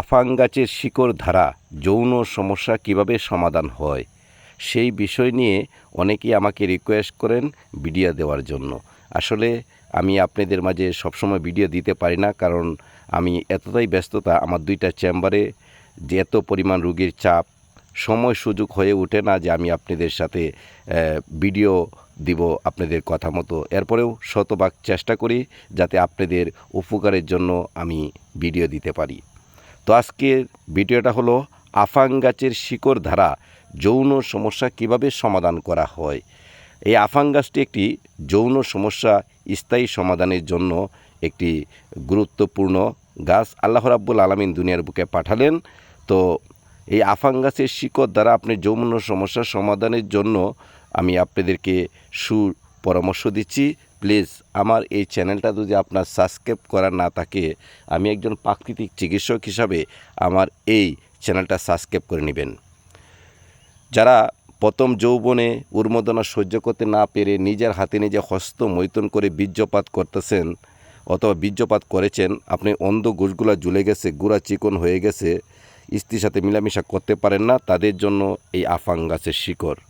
আফাং গাছের শিকড় ধারা যৌন সমস্যা কীভাবে সমাধান হয়, সেই বিষয় নিয়ে অনেকেই আমাকে রিকোয়েস্ট করেন ভিডিও দেওয়ার জন্য। আসলে আমি আপনাদের মাঝে সবসময় ভিডিও দিতে পারি না, কারণ আমি এতটাই ব্যস্ততা আমার দুইটা চেম্বারে যে এত পরিমাণ রুগীর চাপ, সময় সুযোগ হয়ে ওঠে না যে আমি আপনাদের সাথে ভিডিও দিব আপনাদের কথা মতো। এরপরেও শতভাগ চেষ্টা করি যাতে আপনাদের উপকারের জন্য আমি ভিডিও দিতে পারি। তো আজকের ভিডিওটা হলো আফাং গাছের শিকড় ধারা, যৌন সমস্যা কীভাবে সমাধান করা হয়। এই আফাং গাছটি একটি যৌন সমস্যা, স্থায়ী সমাধানের জন্য একটি গুরুত্বপূর্ণ গাছ। আল্লাহ রাব্বুল আলমিন দুনিয়ার বুকে পাঠালেন। তো এই আফাং গাছের শিকড় দ্বারা আপনি যৌন সমস্যা সমাধানের জন্য আমি আপনাদেরকে সুপরামর্শ দিচ্ছি। প্লিজ আমার এই চ্যানেলটা যদি আপনার সাবস্ক্রাইব করা না থাকে, আমি একজন প্রাকৃতিক চিকিৎসক হিসাবে আমার এই চ্যানেলটা সাবস্ক্রাইব করে নেবেন। যারা প্রথম যৌবনে উন্মোদনা সহ্য করতে না পেরে নিজের হাতে নিজে হস্ত মৈতন করে বীর্যপাত করতেছেন অথবা বীর্যপাত করেছেন, আপনি অন্ধ গোশগুলা ঝুলে গেছে, গুড়া চিকন হয়ে গেছে, স্ত্রীর সাথে মিলামিশা করতে পারেন না, তাদের জন্য এই আফাং গাছের শিকড়।